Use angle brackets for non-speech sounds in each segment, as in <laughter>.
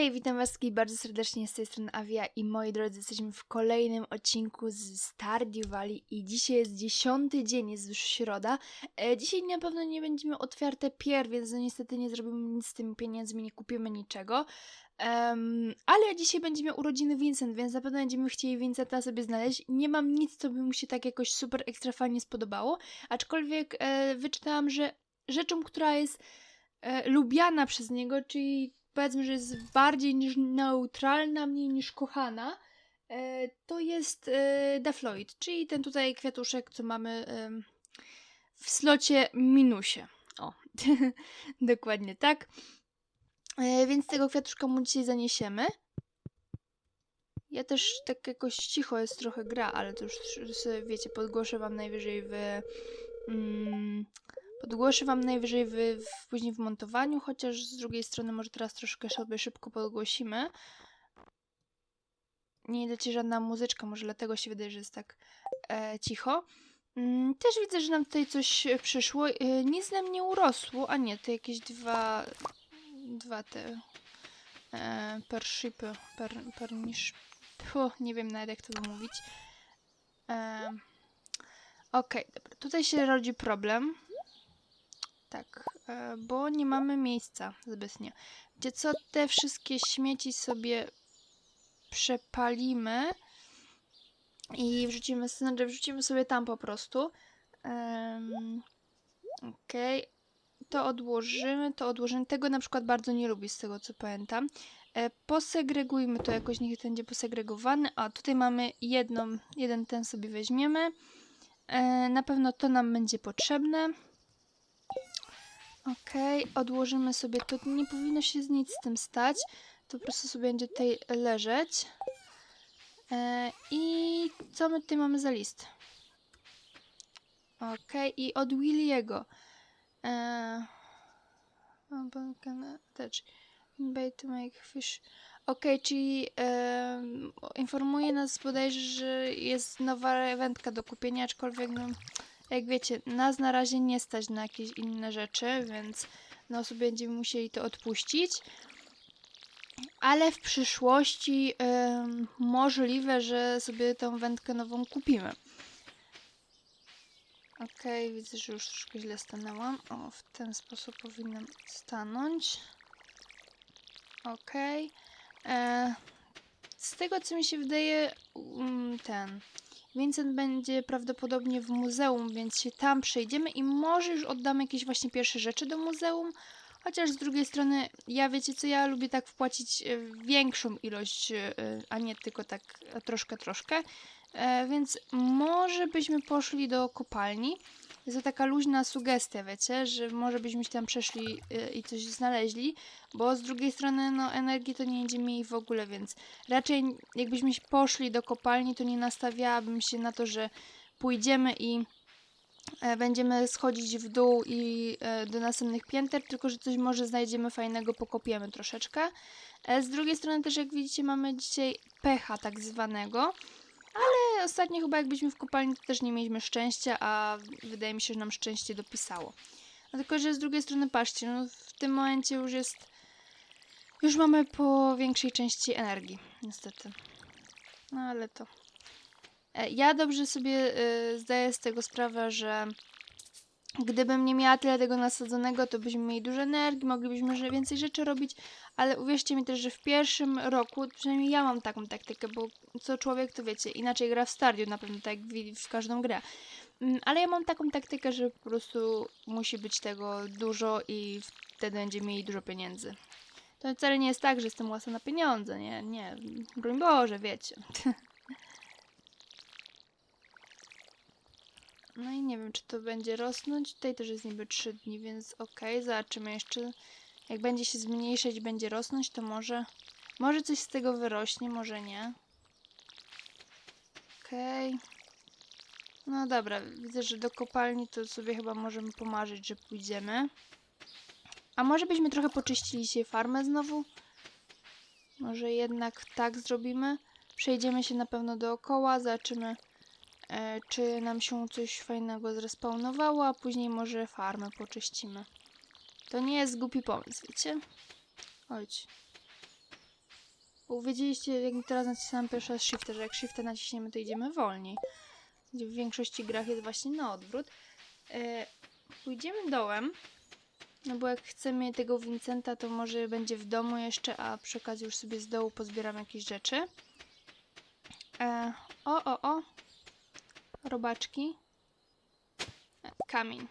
Hej, witam was wszystkich bardzo serdecznie z tej strony Avia i moi drodzy, jesteśmy w kolejnym odcinku z Stardew Valley i dzisiaj jest dziesiąty dzień, jest już środa. E, dzisiaj na pewno nie będziemy otwarte pier, więc no niestety nie zrobimy nic z tymi pieniędzmi, nie kupimy niczego. Em, ale dzisiaj będziemy urodziny Vincent, więc na pewno będziemy chcieli Vincenta sobie znaleźć. Nie mam nic, co by mu się tak jakoś super ekstra fajnie spodobało, aczkolwiek e, wyczytałam, że rzeczą, która jest e, lubiana przez niego, czyli powiedzmy, że jest bardziej niż neutralna, mniej niż kochana, e, to jest e, Dafloid, czyli ten tutaj kwiatuszek, co mamy w slocie minusie. O, <laughs> dokładnie tak. E, więc tego kwiatuszka mu dzisiaj zaniesiemy. Ja też tak jakoś cicho jest trochę gra, ale to już wiecie, podgłoszę wam najwyżej w... Mm, Podgłoszę wam najwyżej w, później w montowaniu, chociaż z drugiej strony może teraz troszkę sobie szybko podgłosimy. Nie leci żadna muzyczka, może dlatego się wydaje, że jest tak e, cicho. Mm, też widzę, że nam tutaj coś e, przyszło. E, nic nam nie urosło, a nie, to jakieś dwa, dwa te e, pershipy, per, pernisz, Fu, nie wiem nawet jak to wymówić. E, Okej, dobra, tutaj się rodzi problem. Tak, e, bo nie mamy miejsca zbytnio. Gdzie co te wszystkie śmieci sobie przepalimy i wrzucimy, znaczy wrzucimy sobie tam po prostu. Um, Okej, to odłożymy, to odłożymy. Tego na przykład bardzo nie lubię z tego co pamiętam. E, posegregujmy to jakoś, niech ten będzie posegregowany. A tutaj mamy jedną, jeden ten sobie weźmiemy. E, na pewno to nam będzie potrzebne. Okej, odłożymy sobie to. Nie powinno się nic z tym stać. To po prostu sobie będzie tutaj leżeć. E, I co my tutaj mamy za list? Okej, i od Williego. E. Bait to make fish. Okej, czyli e, informuje nas bodajże, że jest nowa wędka do kupienia, aczkolwiek no, jak wiecie, nas na razie nie stać na jakieś inne rzeczy, więc no sobie będziemy musieli to odpuścić. Ale w przyszłości ym, możliwe, że sobie tą wędkę nową kupimy. Okay, widzę, że już troszkę źle stanęłam. O, w ten sposób powinnam stanąć. Okej. Okay. Z tego, co mi się wydaje, ten Vincent będzie prawdopodobnie w muzeum, więc się tam przejdziemy i może już oddamy jakieś właśnie pierwsze rzeczy do muzeum. Chociaż z drugiej strony, ja wiecie co, ja lubię tak wpłacić e, większą ilość, e, a nie tylko tak troszkę, troszkę. E, więc może byśmy poszli do kopalni. Jest to taka luźna sugestia, wiecie, że może byśmy się tam przeszli i coś znaleźli, bo z drugiej strony, no, energii to nie będziemy mieli w ogóle, więc raczej jakbyśmy poszli do kopalni, to nie nastawiałabym się na to, że pójdziemy i e, będziemy schodzić w dół i e, do następnych pięter, tylko że coś może znajdziemy fajnego, pokopiemy troszeczkę. E, z drugiej strony też, jak widzicie, mamy dzisiaj pecha tak zwanego, ale ostatnio chyba jak byliśmy w kopalni, to też nie mieliśmy szczęścia, a wydaje mi się, że nam szczęście dopisało. No tylko, że z drugiej strony, patrzcie, no w tym momencie już jest... Już mamy po większej części energii, niestety. No ale to... E, ja dobrze sobie y, zdaję z tego sprawę, że Gdybym nie miała tyle tego nasadzonego, to byśmy mieli dużo energii, moglibyśmy więcej rzeczy robić, ale uwierzcie mi też, że w pierwszym roku, przynajmniej ja mam taką taktykę, bo co człowiek to wiecie, inaczej gra w Stardew na pewno, tak jak w, każdą grę. Mm, ale ja mam taką taktykę, że po prostu musi być tego dużo i wtedy będziemy mieli dużo pieniędzy. To wcale nie jest tak, że jestem łasa na pieniądze, nie, nie, broń Boże, wiecie. <laughs> No i nie wiem, czy to będzie rosnąć. Tutaj też jest niby 3 dni, więc ok. Zobaczymy jeszcze. Jak będzie się zmniejszać, będzie rosnąć, to może... Może coś z tego wyrośnie, może nie. Okej. Okay. No dobra, widzę, że do kopalni to sobie chyba możemy pomarzyć, że pójdziemy. A może byśmy trochę poczyścili się farmę znowu? Może jednak tak zrobimy? Przejdziemy się na pewno dookoła, zobaczymy czy nam się coś fajnego zrespawnowało, a później może farmę poczyścimy. To nie jest głupi pomysł, wiecie? Chodź. Bo jak teraz nacisnąłem pierwszy raz shifter, że jak shifter naciśniemy, to idziemy wolniej. W większości grach jest właśnie na odwrót. E, pójdziemy dołem. No bo jak chcemy tego Vincenta, to może będzie w domu jeszcze, a przy okazji już sobie z dołu pozbieram jakieś rzeczy. E, o, o, o. Robaczki. Kamień.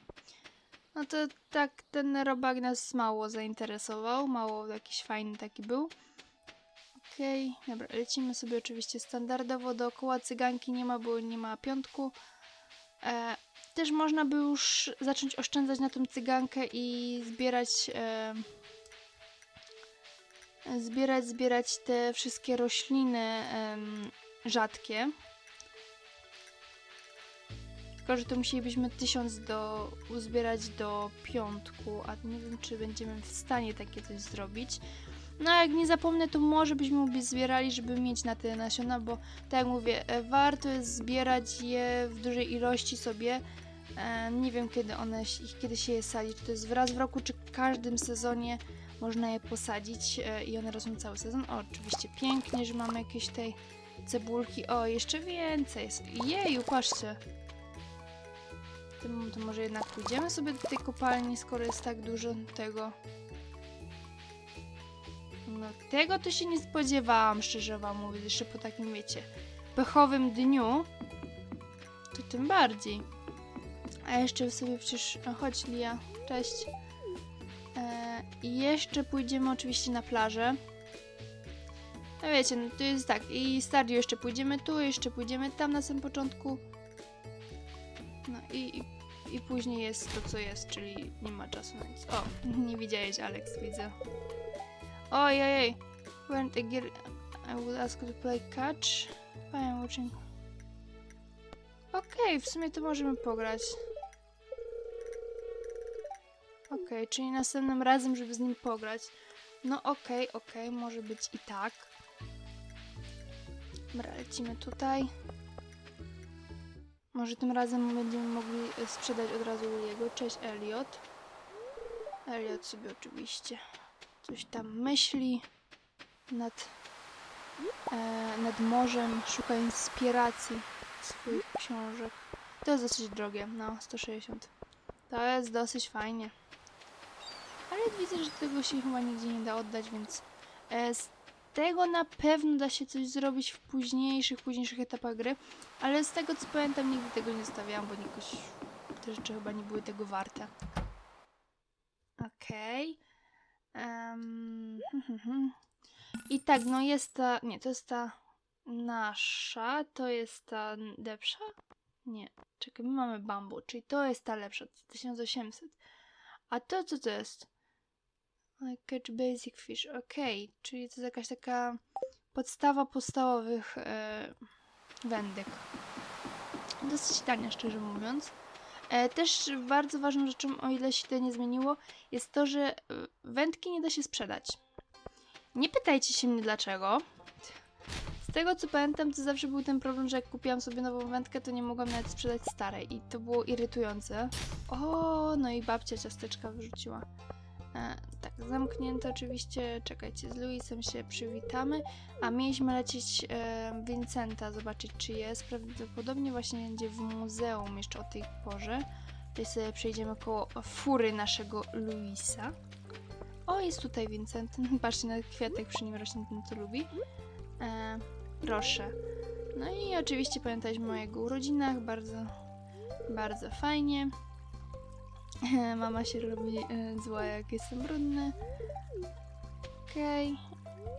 No to tak, ten robak nas mało zainteresował. Mało jakiś fajny taki był. Okej, dobra, lecimy sobie oczywiście standardowo dookoła. Cyganki nie ma, bo nie ma piątku. E, też można by już zacząć oszczędzać na tą cygankę i zbierać e, zbierać, zbierać te wszystkie rośliny rzadkie. Tylko, że to musielibyśmy tysiąc do, uzbierać do piątku, a nie wiem, czy będziemy w stanie takie coś zrobić. No, a jak nie zapomnę, to może byśmy zbierali, żeby mieć na te nasiona, bo tak jak mówię, e, warto jest zbierać je w dużej ilości sobie. E, nie wiem, kiedy one, kiedy się je sadzi, czy to jest raz w roku, czy w każdym sezonie można je posadzić e, i one rosną cały sezon. O, oczywiście pięknie, że mamy jakieś tej cebulki. O, jeszcze więcej. Jeju, patrzcie. To, może jednak pójdziemy sobie do tej kopalni, skoro jest tak dużo tego. No tego to się nie spodziewałam, szczerze wam mówię, jeszcze po takim, wiecie, pechowym dniu. To tym bardziej. A jeszcze sobie przecież... O, chodź Lia, cześć. E, I jeszcze pójdziemy oczywiście na plażę. No wiecie, no to jest tak, i Stardew jeszcze pójdziemy tu, jeszcze pójdziemy tam na samym początku. No i, i, później jest to, co jest, czyli nie ma czasu na nic. O, <laughs> nie widziałeś, Alex, widzę. Ojej, when the gear I will ask to play catch. I am watching. Okej, w sumie to możemy pograć. Okej, czyli następnym razem, żeby z nim pograć. No okej, okej, może być i tak. Dobra, lecimy tutaj. Może tym razem będziemy mogli e, sprzedać od razu jego. Cześć Elliot. Elliot sobie oczywiście coś tam myśli nad, e, nad morzem, szuka inspiracji swoich książek. To jest dosyć drogie, no 160. To jest dosyć fajnie. Ale widzę, że tego się chyba nigdzie nie da oddać, więc e, z tego na pewno da się coś zrobić w późniejszych, późniejszych etapach gry, ale z tego co pamiętam nigdy tego nie stawiałam, bo jakoś te rzeczy chyba nie były tego warte. Okej. Em, hmm, hmm, hmm. I tak, no jest ta. Nie, to jest ta nasza, to jest ta lepsza? Nie, czekaj, my mamy bambu, czyli to jest ta lepsza, 1800. A to co to jest? Catch basic fish, okej, czyli to jest jakaś taka podstawa podstawowych e, wędek. Dosyć tania, szczerze mówiąc. E, też bardzo ważną rzeczą, o ile się to nie zmieniło, jest to, że e, wędki nie da się sprzedać. Nie pytajcie się mnie dlaczego. Z tego co pamiętam, to zawsze był ten problem, że jak kupiłam sobie nową wędkę, to nie mogłam nawet sprzedać starej i to było irytujące. O, no i babcia ciasteczka wyrzuciła. E, tak, zamknięte oczywiście. Czekajcie, z Luisem się przywitamy. A mieliśmy lecieć e, Vincenta, zobaczyć czy jest. Prawdopodobnie właśnie będzie w muzeum jeszcze o tej porze. Tutaj sobie przejdziemy koło fury naszego Luisa. O, jest tutaj Vincent. <laughs> Patrzcie na kwiatek przy nim rośnie, ten co lubi. E, proszę. No i oczywiście pamiętaliśmy o jego urodzinach. Bardzo, bardzo fajnie. <laughs> Mama się robi e, zła, jak jestem brudny. Okej.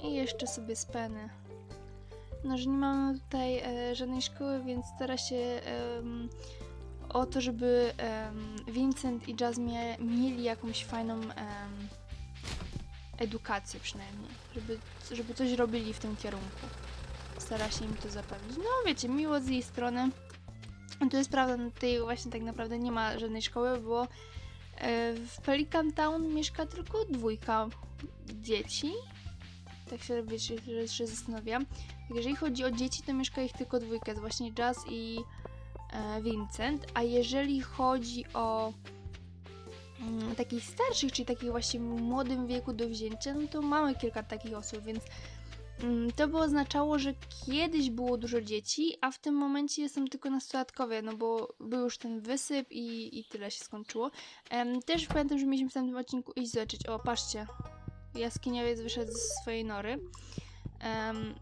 I jeszcze sobie speny. No, że nie mamy tutaj e, żadnej szkoły, więc stara się o to, żeby Vincent i Jasmine mieli jakąś fajną edukację przynajmniej. Żeby, żeby coś robili w tym kierunku. Stara się im to zapewnić. No wiecie, miło z jej strony. To jest prawda, no tutaj właśnie tak naprawdę nie ma żadnej szkoły, bo e, w Pelican Town mieszka tylko dwójka dzieci. Tak się wiecie, że się zastanawiam. Tak, Jeżeli chodzi o dzieci, to mieszka ich tylko dwójka, to właśnie Jazz i e, Vincent. A jeżeli chodzi o mm, takich starszych, czyli takich właśnie w młodym wieku do wzięcia, no to mamy kilka takich osób, więc to by oznaczało, że kiedyś było dużo dzieci, a w tym momencie są tylko nastolatkowie, no bo był już ten wysyp i, i tyle się skończyło. Em, też pamiętam, że mieliśmy w tamtym odcinku iść zobaczyć. O, patrzcie, jaskiniowiec wyszedł z swojej nory. Em,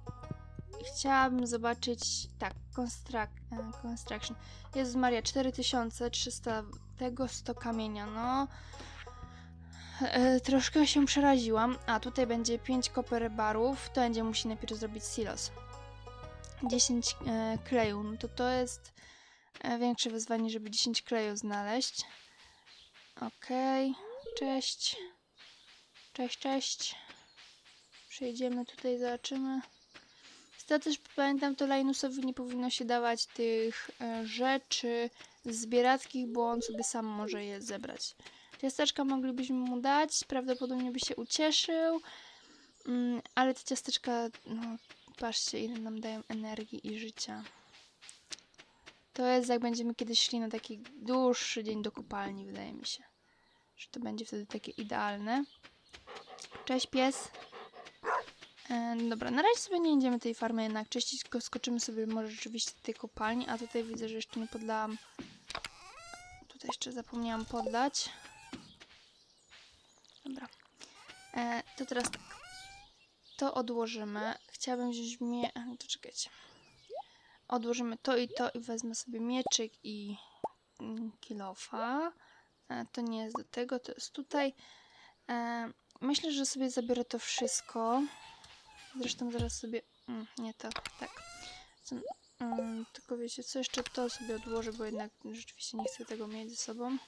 chciałabym zobaczyć, tak, construct, e, construction. Jezus Maria, 4300 tego 100 kamienia, no... E, troszkę się przeraziłam. A tutaj będzie 5 copper barów. To będzie musi najpierw zrobić silos. 10 e, kleju. No to to jest e, większe wyzwanie, żeby 10 kleju znaleźć. Okej. Cześć. Cześć, cześć. Przejdziemy tutaj, zobaczymy. Tego też pamiętam, to Linusowi nie powinno się dawać tych e, rzeczy zbierackich, bo on sobie sam może je zebrać. Ciasteczka moglibyśmy mu dać, prawdopodobnie by się ucieszył, mm, ale te ciasteczka, no patrzcie ile nam dają energii i życia. To jest jak będziemy kiedyś szli na taki dłuższy dzień do kopalni, wydaje mi się. Że to będzie wtedy takie idealne. Cześć pies. E, dobra, na razie sobie nie będziemy tej farmy jednak czyścić, tylko skoczymy sobie może rzeczywiście do tej kopalni, a tutaj widzę, że jeszcze nie podlałam. Tutaj jeszcze zapomniałam podlać. Dobra. E, to teraz tak. To odłożymy. Chciałabym wziąć mie... a, To czekajcie. Odłożymy to i to i wezmę sobie mieczyk i mm, kilofa. E, to nie jest do tego, to jest tutaj. E, myślę, że sobie zabiorę to wszystko. Zresztą zaraz sobie... Mm, nie to, tak. Co, mm, tylko wiecie co, jeszcze to sobie odłożę, bo jednak rzeczywiście nie chcę tego mieć ze sobą.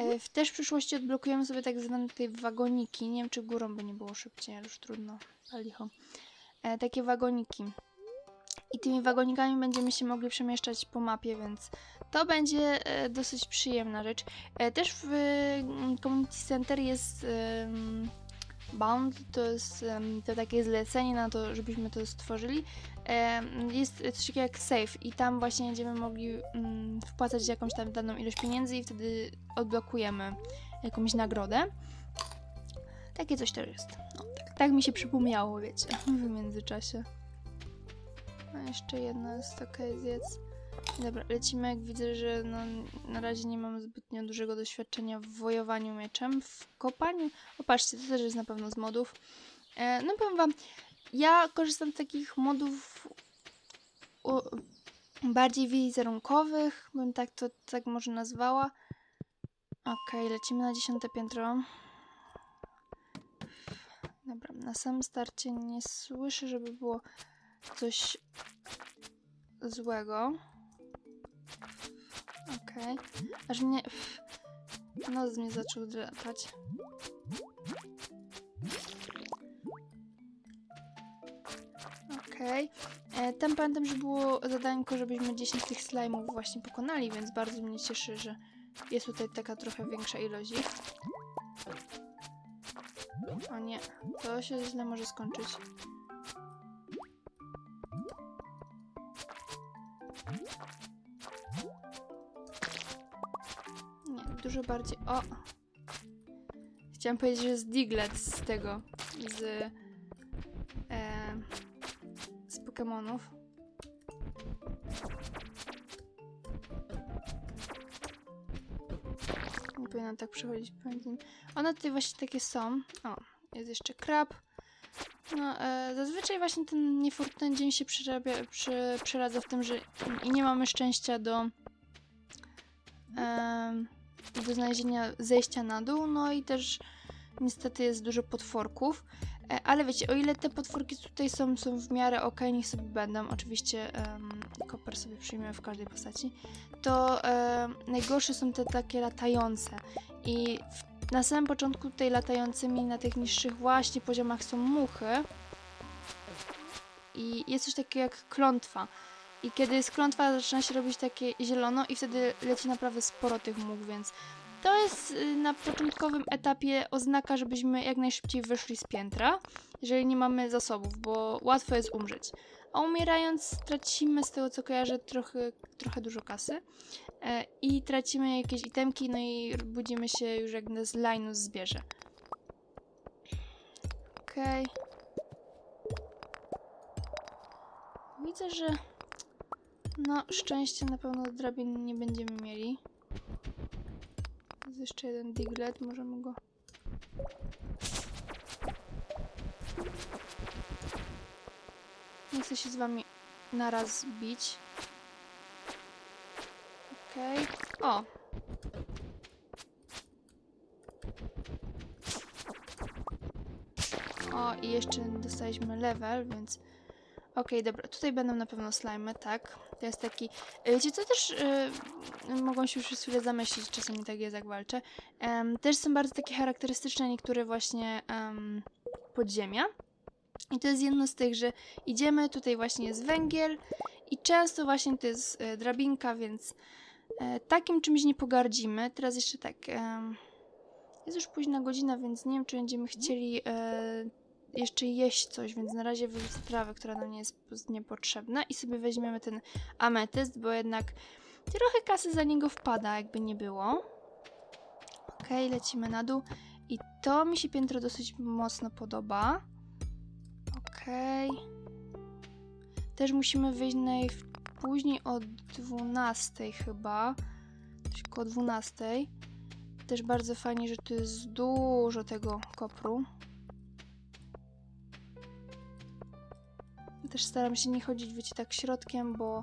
E, w też w przyszłości odblokujemy sobie tak zwane tutaj wagoniki. Nie wiem, czy górą by nie było szybciej, ale już trudno. A licho. E, takie wagoniki. I tymi wagonikami będziemy się mogli przemieszczać po mapie, więc to będzie e, dosyć przyjemna rzecz. E, też w mm, Community Center jest em, Bound, to jest to takie zlecenie na to, żebyśmy to stworzyli. Jest coś takiego jak safe i tam właśnie będziemy mogli mm, wpłacać jakąś tam daną ilość pieniędzy i wtedy odblokujemy jakąś nagrodę. Takie coś też jest. No, tak, tak mi się przypomniało, wiecie, <laughs> w międzyczasie. A jeszcze jedna jest okej, zjedz. Dobra, lecimy. Jak widzę, że no, na razie nie mam zbytnio dużego doświadczenia w wojowaniu mieczem, w kopaniu. O, patrzcie, to też jest na pewno z modów. E, no powiem wam, ja korzystam z takich modów bardziej wizerunkowych, bym tak to tak może nazwała. Okej, lecimy na dziesiąte piętro. Dobra, na samym starcie nie słyszę, żeby było coś złego. Okej. Aż mnie... Nos mnie zaczął drapać. Okej. E, Tam pamiętam, że było zadanko, żebyśmy 10 tych slime'ów właśnie pokonali, więc bardzo mnie cieszy, że jest tutaj taka trochę większa ilość ich. O nie, to się źle może skończyć. Dużo bardziej. O! Chciałam powiedzieć, że z Diglett z tego. Z. E, z Pokémonów. Nie powinnam tak przechodzić pomiędzy. One tutaj właśnie takie są. O, jest jeszcze krab. No, e, zazwyczaj właśnie ten niefortunny dzień się przerabia, prze, przeradza w tym, że i nie mamy szczęścia do, em, do znalezienia zejścia na dół, no i też niestety jest dużo potworków. E, ale wiecie, o ile te potworki tutaj są, są w miarę ok, niech sobie będą, oczywiście um, koper sobie przyjmę w każdej postaci, to em, najgorsze są te takie latające. I w, na samym początku tutaj latającymi na tych niższych właśnie poziomach są muchy. I jest coś takiego jak klątwa. I kiedy jest klątwa, zaczyna się robić takie zielono i wtedy leci naprawdę sporo tych much, więc to jest y, na początkowym etapie oznaka, żebyśmy jak najszybciej wyszli z piętra, jeżeli nie mamy zasobów, bo łatwo jest umrzeć. A umierając tracimy z tego co kojarzę trochę, trochę dużo kasy e, i tracimy jakieś itemki, no i budzimy się już jak nas Linus zbierze. Okej. Widzę, że no szczęście na pewno drabin nie będziemy mieli. Jest jeszcze jeden diglet, możemy go... Nie chcę się z wami naraz bić. Okej. O! O, i jeszcze dostaliśmy level, więc... Okej, dobra, tutaj będą na pewno slimy, tak. To jest taki... e, Wiecie co, też y, mogą się już przez chwilę zamyślić, czasami tak jest jak walczę. Em, też są bardzo takie charakterystyczne niektóre właśnie em, podziemia. I to jest jedno z tych, że idziemy, tutaj właśnie jest węgiel i często właśnie to jest e, drabinka, więc takim czymś nie pogardzimy. Teraz jeszcze tak, jest już późna godzina, więc nie wiem, czy będziemy chcieli jeszcze jeść coś, więc na razie wyrzucę trawę, która nam nie jest po- niepotrzebna i sobie weźmiemy ten ametyst, bo jednak trochę kasy za niego wpada, jakby nie było. Okej, lecimy na dół i to mi się piętro dosyć mocno podoba. Okej. Też musimy wyjść najpóźniej o 12 chyba. Coś koło 12. Też bardzo fajnie, że tu jest dużo tego kopru. Też staram się nie chodzić, wiecie, tak środkiem, bo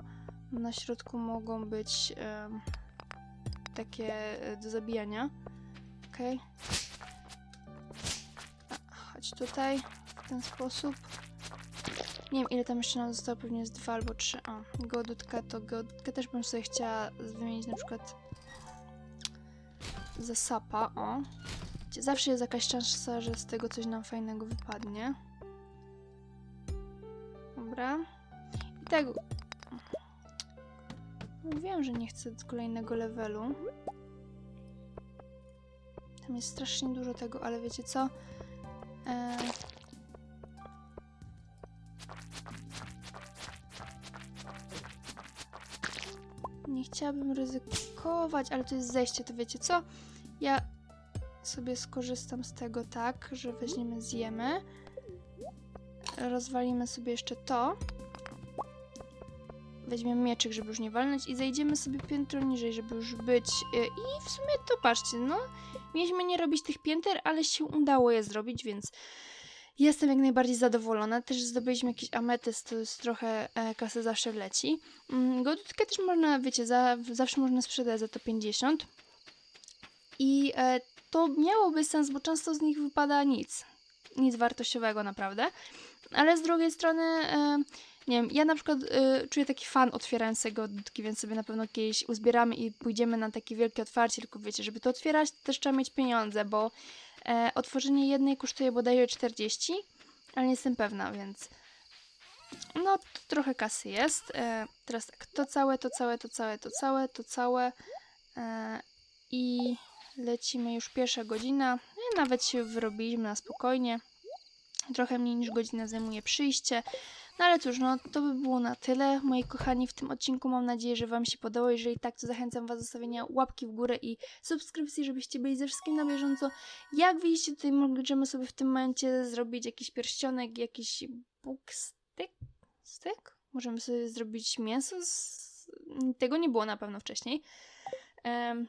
na środku mogą być em, takie e, do zabijania. Okej. A, Chodź tutaj w ten sposób. Nie wiem ile tam jeszcze nam zostało, pewnie jest dwa albo trzy. O, geodutka to geodutkę też bym sobie chciała wymienić na przykład za sapa, o. Zawsze jest jakaś szansa, że z tego coś nam fajnego wypadnie. Dobra. I tak... Mówiłam, że nie chcę kolejnego levelu. Tam jest strasznie dużo tego, ale wiecie co? E... Nie chciałabym ryzykować, ale to jest zejście, to wiecie co? Ja sobie skorzystam z tego tak, że weźmiemy, zjemy. Rozwalimy sobie jeszcze to. Weźmiemy mieczyk, żeby już nie walnąć i zejdziemy sobie piętro niżej, żeby już być. y, I w sumie to patrzcie, no. Mieliśmy nie robić tych pięter, ale się udało je zrobić, więc jestem jak najbardziej zadowolona. Też zdobyliśmy jakiś ametyst, to jest trochę e, kasy zawsze leci. Mm, Gotówkę też można, wiecie, za, zawsze można sprzedać za to 50. I e, to miałoby sens, bo często z nich wypada nic. Nic wartościowego naprawdę. Ale z drugiej strony, e, nie wiem, ja na przykład e, czuję taki fan otwierając tego dudki, więc sobie na pewno kiedyś uzbieramy i pójdziemy na takie wielkie otwarcie, tylko wiecie, żeby to otwierać, to też trzeba mieć pieniądze, bo e, otworzenie jednej kosztuje bodajże 40, ale nie jestem pewna, więc no trochę kasy jest. Teraz tak, to całe, to całe, to całe, to całe, to całe i lecimy już pierwsza godzina. Nawet się wyrobiliśmy na spokojnie. Trochę mniej niż godzina zajmuje przyjście. No ale cóż, no to by było na tyle, moi kochani, w tym odcinku. Mam nadzieję, że Wam się podobało. Jeżeli tak, to zachęcam Was do zostawienia łapki w górę i subskrypcji, żebyście byli ze wszystkim na bieżąco. Jak widzicie, tutaj możemy sobie w tym momencie zrobić jakiś pierścionek, jakiś bookstick. Styk? Możemy sobie zrobić mięso z... Tego nie było na pewno wcześniej. Em,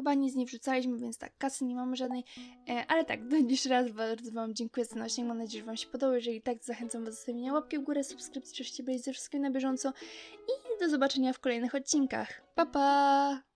Chyba nic nie wrzucaliśmy, więc tak, kasy nie mamy żadnej. E, ale tak, jeszcze raz bardzo Wam dziękuję za nośnik. Mam nadzieję, że Wam się podobało. Jeżeli tak, zachęcam Was do zostawienia łapki w górę, subskrypcji, żebyście byli ze wszystkim na bieżąco. I do zobaczenia w kolejnych odcinkach. Pa, pa!